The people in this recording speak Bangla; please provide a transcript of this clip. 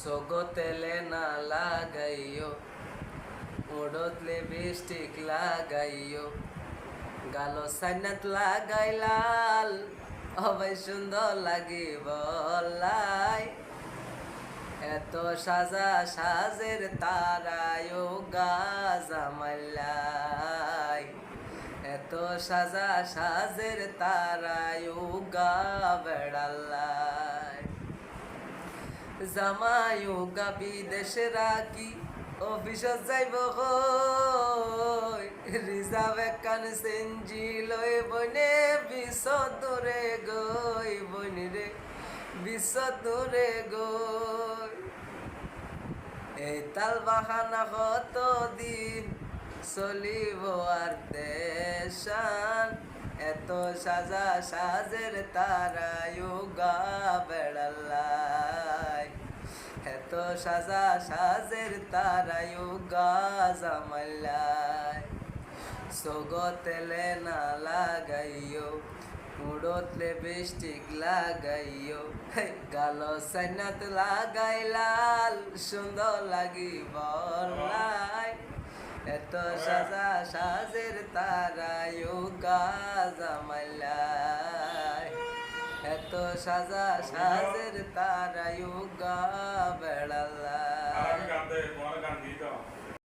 সগতেলে না লাগাইও উড়তলে বৃষ্টিক লাগাইও গালো সাইনাত লাগাই লাল হবাই সুন্দর লাগিব লাই এত সাজা সাজের তারায়ও গাজামাল্লাই এত সাজা সাজের তারায়ও গা বেড়াল্লাই জামায়ও গা বিদেশে রাখি অফিসত যাইব রিজার্ভ একান সেঞ্জি লই বনে বিশ দূরে গই বনি রে বিশ দূরে গই। এই তাল বাহানা কত দিন চলিব আর দেশান? এত সাজা সাজের তারায়ু গা বেড়াল্লাই এত সাজা সাজের তারায়ু গা জামাল্লাই সগতেলে না লাগাইও উড়তলে বৃষ্টিক লাগাইও। গাল সাইনাত লাগাই, লাল সুন্দর লাগিব লাই এত সাজা সাজের তারায়ু গা জামাল্লাই এত সাজা সাজের তারা গা